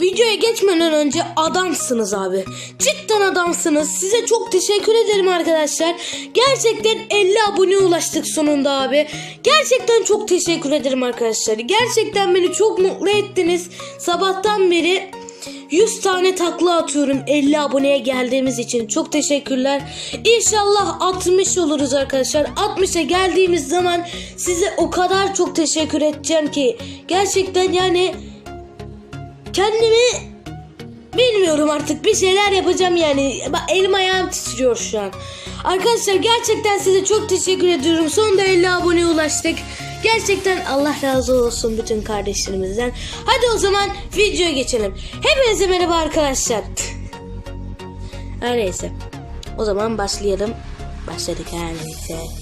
videoya geçmeden önce adamsınız abi. Cidden adamsınız. Size çok teşekkür ederim arkadaşlar. Gerçekten 50 abone ulaştık sonunda abi. Gerçekten çok teşekkür ederim arkadaşlar. Gerçekten beni çok mutlu ettiniz. Sabahtan beri 100 tane takla atıyorum 50 aboneye geldiğimiz için. Çok teşekkürler. İnşallah 60 oluruz arkadaşlar. 60'a geldiğimiz zaman size o kadar çok teşekkür edeceğim ki. Gerçekten yani kendimi bilmiyorum artık bir şeyler yapacağım yani. Bak elim ayağım titriyor şu an. Arkadaşlar gerçekten size çok teşekkür ediyorum. Sonunda 50 aboneye ulaştık. Gerçekten Allah razı olsun bütün kardeşlerimizden. Hadi o zaman videoya geçelim. Hepinize merhaba arkadaşlar. Her neyse. O zaman başlayalım. Başladık her neyse.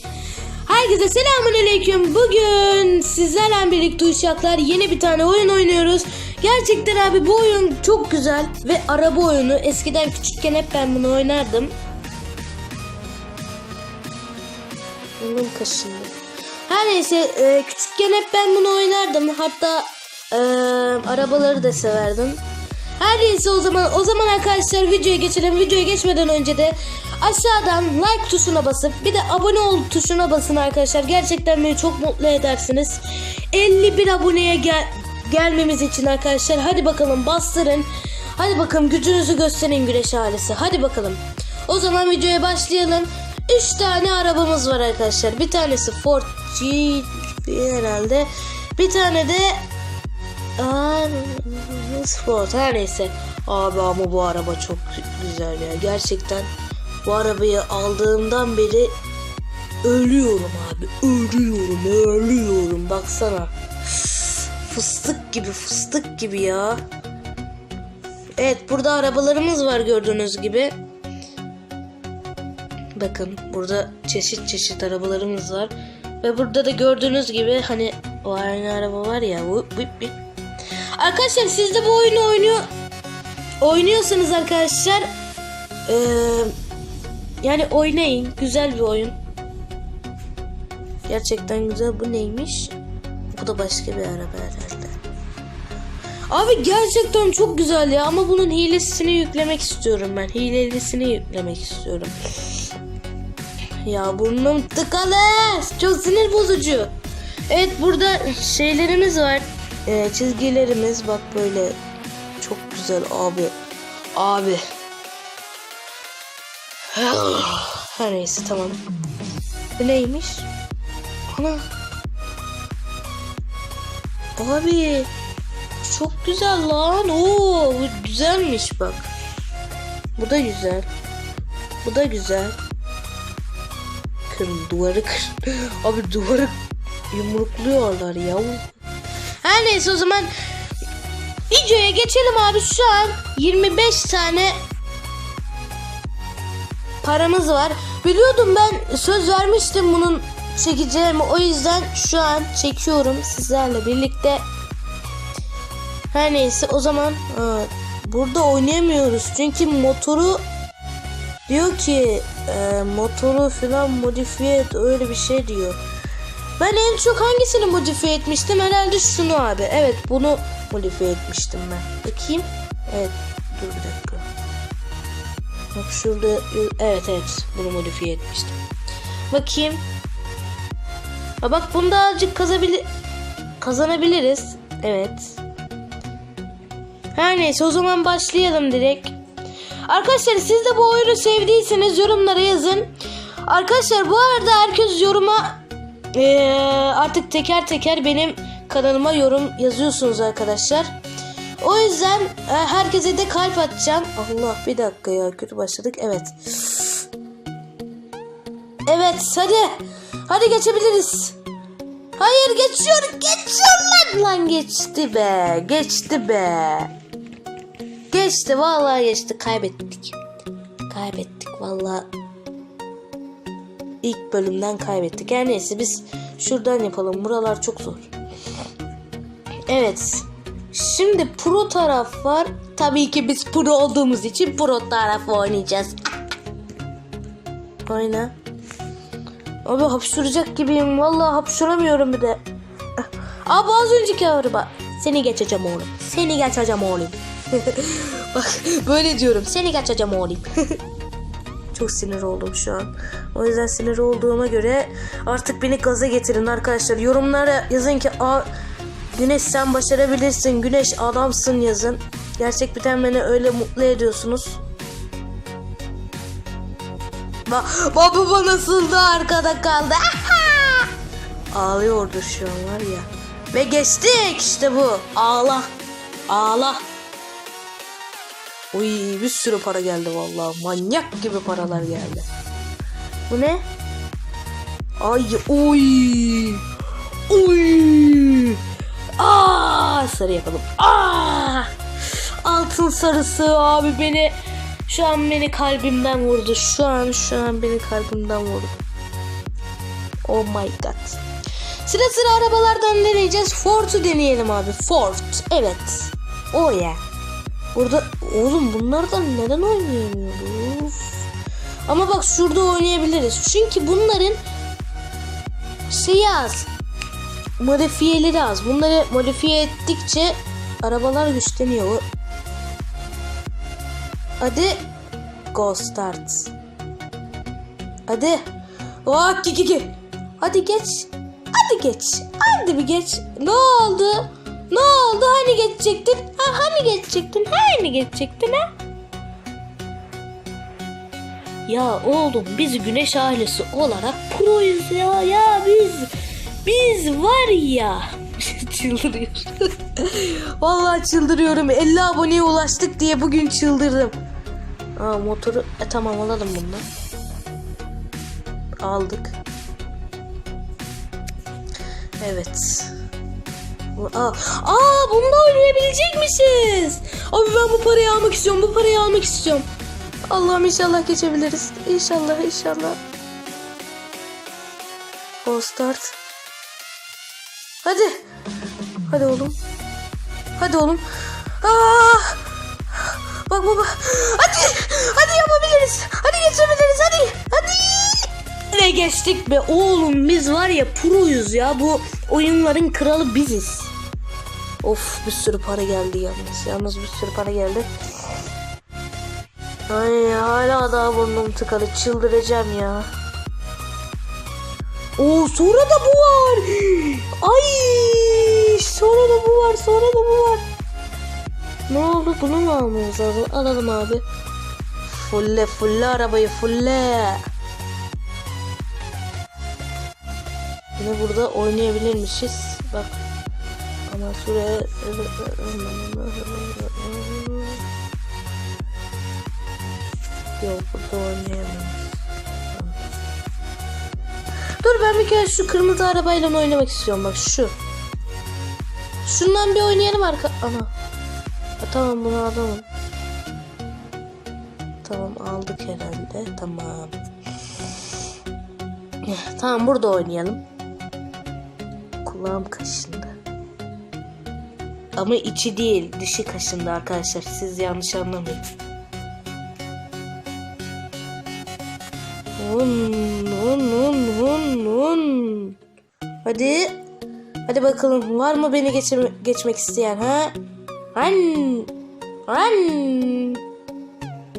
Herkese selamun aleyküm. Bugün sizlerle birlikte uşaklar yeni bir tane oyun oynuyoruz. Gerçekten abi bu oyun çok güzel ve araba oyunu. Eskiden küçükken hep ben bunu oynardım. Burnum kaşındı. Her neyse e, küçükken hep ben bunu oynardım. Hatta e, arabaları da severdim. Her neyse o zaman o zaman arkadaşlar videoya geçelim. Videoya geçmeden önce de aşağıdan like tuşuna basıp bir de abone ol tuşuna basın arkadaşlar. Gerçekten beni çok mutlu edersiniz. 51 aboneye gel gelmemiz için arkadaşlar hadi bakalım bastırın. Hadi bakalım gücünüzü gösterin güneş ailesi. Hadi bakalım. O zaman videoya başlayalım. 3 tane arabamız var arkadaşlar. Bir tanesi Ford G herhalde. Bir tane de Sport her neyse. Abi ama bu araba çok güzel ya. Gerçekten bu arabayı aldığımdan beri ölüyorum abi. Ölüyorum, ölüyorum. Baksana. Fıstık gibi, fıstık gibi ya. Evet, burada arabalarımız var gördüğünüz gibi. Bakın burada çeşit çeşit arabalarımız var. Ve burada da gördüğünüz gibi hani o aynı araba var ya. Vıp vıp vıp. Arkadaşlar siz de bu oyunu oynuyor oynuyorsanız arkadaşlar eee, yani oynayın. Güzel bir oyun. Gerçekten güzel. Bu neymiş? Bu da başka bir araba herhalde. Abi gerçekten çok güzel ya ama bunun hilesini yüklemek istiyorum ben. Hilelisini yüklemek istiyorum. Ya burnum tıkalı. Çok sinir bozucu. Evet burada şeylerimiz var. Ee, çizgilerimiz bak böyle çok güzel abi. Abi. Her neyse tamam. Bu neymiş? Ana. Abi. Çok güzel lan. Oo, bu güzelmiş bak. Bu da güzel. Bu da güzel. Kırın duvarı kır. Abi duvarı yumrukluyorlar ya. Her neyse o zaman videoya geçelim abi. Şu an 25 tane paramız var. Biliyordum ben söz vermiştim bunun çekeceğimi. O yüzden şu an çekiyorum sizlerle birlikte. Her neyse o zaman ha, burada oynayamıyoruz. Çünkü motoru diyor ki e, motoru falan modifiye et öyle bir şey diyor. Ben en çok hangisini modifiye etmiştim? Herhalde şunu abi. Evet bunu modifiye etmiştim ben. Bakayım. Evet dur bir dakika. Bak şurada evet evet bunu modifiye etmiştim. Bakayım. Ha bak bunda azıcık kazabilir kazanabiliriz. Evet. Her neyse o zaman başlayalım direkt. Arkadaşlar siz de bu oyunu sevdiyseniz yorumlara yazın. Arkadaşlar bu arada herkes yoruma ee, artık teker teker benim kanalıma yorum yazıyorsunuz arkadaşlar. O yüzden e, herkese de kalp atacağım. Allah bir dakika ya kötü başladık. Evet. Evet hadi. Hadi geçebiliriz. Hayır geçiyor. Geçiyor lan. Geçti be. Geçti be. Geçti vallahi geçti. Kaybettik. Kaybettik vallahi. İlk bölümden kaybettik. Her neyse biz şuradan yapalım. Buralar çok zor. Evet. Şimdi pro taraf var. Tabii ki biz pro olduğumuz için pro tarafı oynayacağız. Oyna. Abi hapşuracak gibiyim. Vallahi hapşuramıyorum bir de. Abi az önceki araba. Seni geçeceğim oğlum. Seni geçeceğim oğlum. Bak böyle diyorum. Seni geçeceğim oğlum. Çok sinir oldum şu an. O yüzden sinir olduğuma göre artık beni gaza getirin arkadaşlar. Yorumlara yazın ki Aa, Güneş sen başarabilirsin. Güneş adamsın yazın. Gerçek biten beni öyle mutlu ediyorsunuz. Ba baba baba nasıldı arkada kaldı. Ağlıyordur şu an var ya. Ve geçtik işte bu. Ağla. Ağla. Uy bir sürü para geldi vallahi. Manyak gibi paralar geldi. Bu ne? Ay uy. Uy. Sarı yapalım. Aa! Altın sarısı abi beni şu an beni kalbimden vurdu. Şu an şu an beni kalbimden vurdu. Oh my god. Sıra sıra arabalardan deneyeceğiz. Ford'u deneyelim abi. Ford. Evet. O ya. Burada oğlum bunlardan neden oynayamıyoruz? Ama bak şurada oynayabiliriz. Çünkü bunların şeyi az. Modifiyeleri az. Bunları modifiye ettikçe arabalar güçleniyor. Hadi go start. Hadi. Oh, ki, ki, ki. Hadi geç. Hadi geç. Hadi bir geç. Ne oldu? Ne oldu? Hani geçecektin? Ha, hani geçecektin? Hani geçecektin ha? Ya oğlum biz güneş ailesi olarak proyuz ya. Ya biz biz var ya. Çıldırıyorum. Vallahi çıldırıyorum. 50 aboneye ulaştık diye bugün çıldırdım. Aa motoru e, tamam alalım bundan. Aldık. Evet. Aa, aa bununla oynayabilecekmişiz. Abi ben bu parayı almak istiyorum. Bu parayı almak istiyorum. Allah'ım inşallah geçebiliriz. İnşallah inşallah. Go start. Hadi. Hadi oğlum. Hadi oğlum. Aa! Bak baba. Hadi. Hadi yapabiliriz. Hadi geçebiliriz. Hadi. Hadi. Ve geçtik be oğlum biz var ya proyuz ya bu oyunların kralı biziz. Of bir sürü para geldi yalnız. Yalnız bir sürü para geldi. Ay hala daha burnum tıkalı çıldıracağım ya. Oo sonra da bu var. Ay sonra da bu var sonra da bu var. Ne oldu bunu mu almamız lazım? Alalım abi. Fulle fulle arabayı fulle. Yine burada oynayabilirmişiz. Bak. Ama süre... Yok burada oynayamam. Dur ben bir kere şu kırmızı arabayla oynamak istiyorum bak şu. Şundan bir oynayalım arka... Ana. Ha, tamam bunu alalım. Tamam aldık herhalde. Tamam. Tamam burada oynayalım. Kulağım kaşındı. Ama içi değil dışı kaşındı arkadaşlar. Siz yanlış anlamayın. Hun, hun, hun, hun. Hadi. Hadi bakalım var mı beni geçirme- geçmek isteyen ha? Han. Han.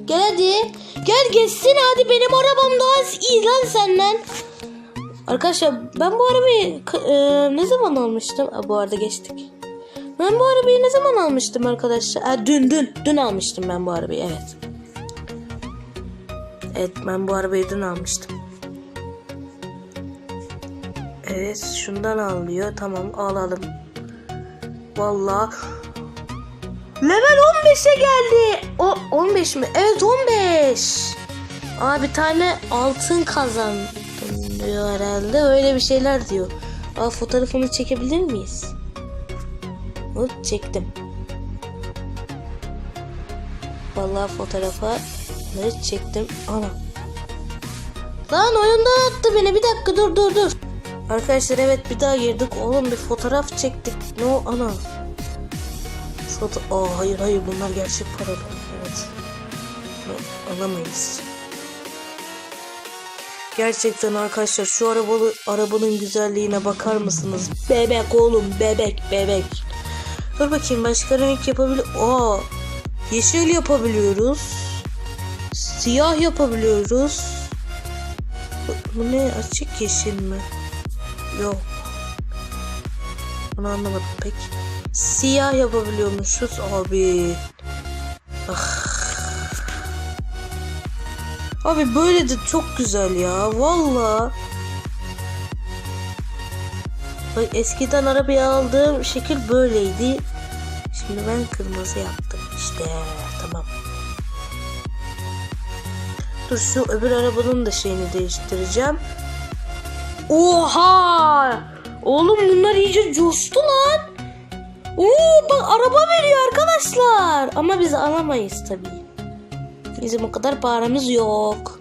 Gel hadi. Gel geçsin hadi benim arabam daha iyi lan senden. Arkadaşlar ben bu arabayı e, ne zaman almıştım? Aa, bu arada geçtik. Ben bu arabayı ne zaman almıştım arkadaşlar? Ha, dün dün dün almıştım ben bu arabayı evet. Evet ben bu arabayı dün almıştım. Evet şundan alıyor. Tamam alalım. Vallahi Level 15'e geldi. O 15 mi? Evet 15. Aa bir tane altın kazandım diyor herhalde. Öyle bir şeyler diyor. Aa fotoğrafını çekebilir miyiz? Hop çektim. Vallahi fotoğrafa ne çektim. Ana. Lan oyundan attı beni. Bir dakika dur dur dur. Arkadaşlar evet bir daha girdik. Oğlum bir fotoğraf çektik. Ne o ana. Foto Aa hayır hayır bunlar gerçek paralar. Evet. Bunu alamayız. Gerçekten arkadaşlar şu arabalı arabanın güzelliğine bakar mısınız? Bebek oğlum bebek bebek. Dur bakayım başka renk yapabiliyor. Aa, yeşil yapabiliyoruz. Siyah yapabiliyoruz. Bu, bu ne açık yeşil mi? Yok. Bunu anlamadım pek. Siyah yapabiliyormuşuz abi. Ah. Abi böyle de çok güzel ya. Valla. Eskiden arabaya aldığım şekil böyleydi. Şimdi ben kırmızı yaptım. İşte tamam. Dur şu öbür arabanın da şeyini değiştireceğim. Oha! Oğlum bunlar iyice coştu lan. Oo bak araba veriyor arkadaşlar. Ama biz alamayız tabii. Bizim o kadar paramız yok.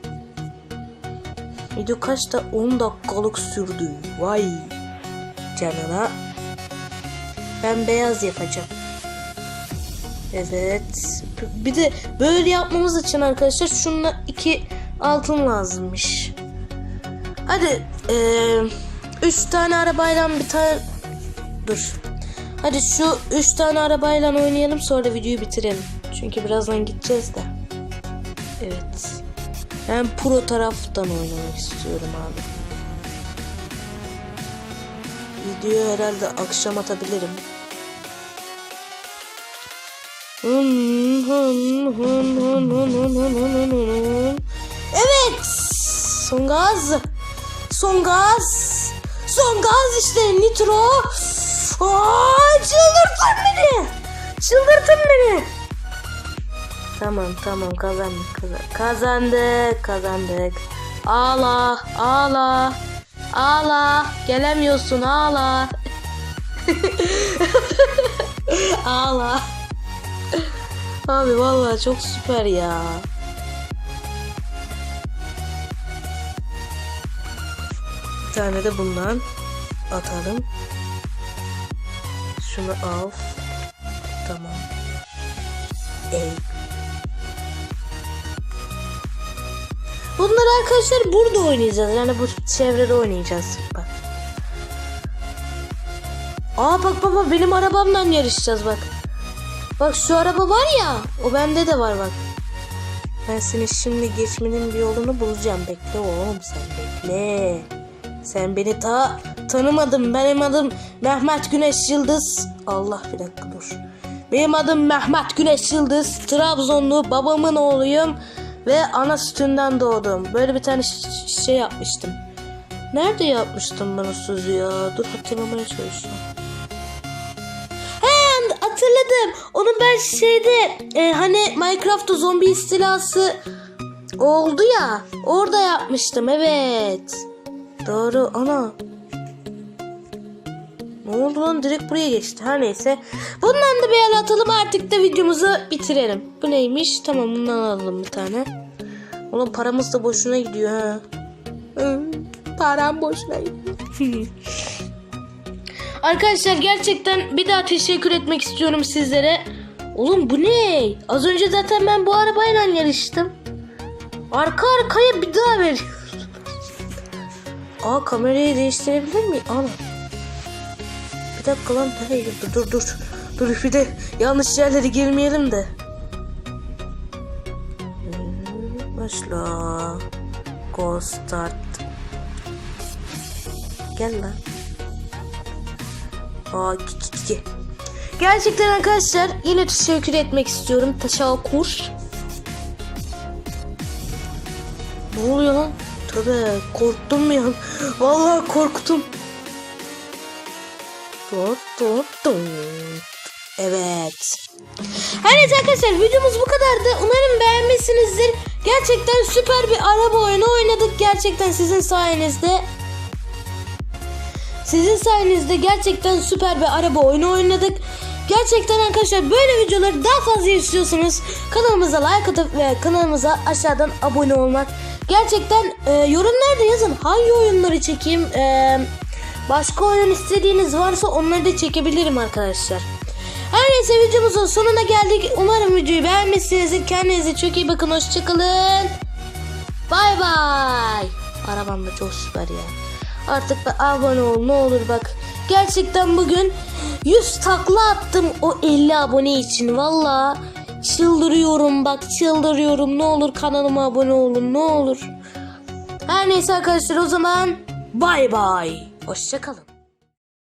Video kaçta 10 dakikalık sürdü. Vay canına. Ben beyaz yapacağım. Evet. Bir de böyle yapmamız için arkadaşlar şununla iki altın lazımmış. Hadi eee, üç tane arabayla bir tane dur. Hadi şu üç tane arabayla oynayalım sonra videoyu bitirelim. Çünkü birazdan gideceğiz de. Evet. Ben pro taraftan oynamak istiyorum abi. Videoyu herhalde akşam atabilirim. Evet. Son gaz. Son gaz. Son gaz işte nitro. Aa, çıldırtın beni. Çıldırtın beni. Tamam tamam kazandık kazandık. Kazandık kazandık. Ağla ağla. Ağla. Gelemiyorsun ağla. ağla. Abi vallahi çok süper ya. Bir tane de bundan atalım. Şunu al. Tamam. Ey. Bunları arkadaşlar burada oynayacağız. Yani bu çevrede oynayacağız. Bak. Aa bak baba benim arabamdan yarışacağız bak. Bak şu araba var ya. O bende de var bak. Ben seni şimdi geçmenin bir yolunu bulacağım. Bekle oğlum sen bekle. Sen beni ta tanımadın. Benim adım Mehmet Güneş Yıldız. Allah bir dakika dur. Benim adım Mehmet Güneş Yıldız. Trabzonlu babamın oğluyum. Ve ana sütünden doğdum. Böyle bir tane şey yapmıştım. Nerede yapmıştım ben o sözü ya? Dur hatırlamaya çalışıyorum. Hatırladım. Onu ben şeyde e, hani Minecraft'ta zombi istilası oldu ya. Orada yapmıştım evet. Doğru ana. Ne oldu lan direkt buraya geçti. Her neyse. Bundan da bir el atalım artık da videomuzu bitirelim. Bu neymiş? Tamam bundan alalım bir tane. Oğlum paramız da boşuna gidiyor ha. Param boşuna gidiyor. Arkadaşlar gerçekten bir daha teşekkür etmek istiyorum sizlere. Oğlum bu ne? Az önce zaten ben bu arabayla yarıştım. Arka arkaya bir daha veriyoruz. Aa kamerayı değiştirebilir miyim? Ana. Bir dakika lan nereye girdi? Dur dur. Dur bir de yanlış yerlere girmeyelim de. Hmm, Başla. Go start. Gel lan. Aa ki ki ki. Gerçekten arkadaşlar yine teşekkür etmek istiyorum. Teşekkür. Ne oluyor lan? Tövbe korktum ya. Vallahi korktum. Tut tut tut. Evet. Neyse arkadaşlar videomuz bu kadardı. Umarım beğenmişsinizdir. Gerçekten süper bir araba oyunu oynadık. Gerçekten sizin sayenizde. Sizin sayenizde gerçekten süper bir araba oyunu oynadık. Gerçekten arkadaşlar böyle videoları daha fazla istiyorsanız kanalımıza like atıp ve kanalımıza aşağıdan abone olmak. Gerçekten e, yorumlarda yazın hangi oyunları çekeyim. E, başka oyun istediğiniz varsa onları da çekebilirim arkadaşlar. Her neyse videomuzun sonuna geldik. Umarım videoyu beğenmişsinizdir. Kendinize çok iyi bakın. Hoşçakalın. Bay bay. Arabam da çok süper ya. Artık da abone ol ne olur bak. Gerçekten bugün 100 takla attım o 50 abone için. Valla çıldırıyorum bak çıldırıyorum. Ne olur kanalıma abone olun ne olur. Her neyse arkadaşlar o zaman bay bay. Hoşçakalın.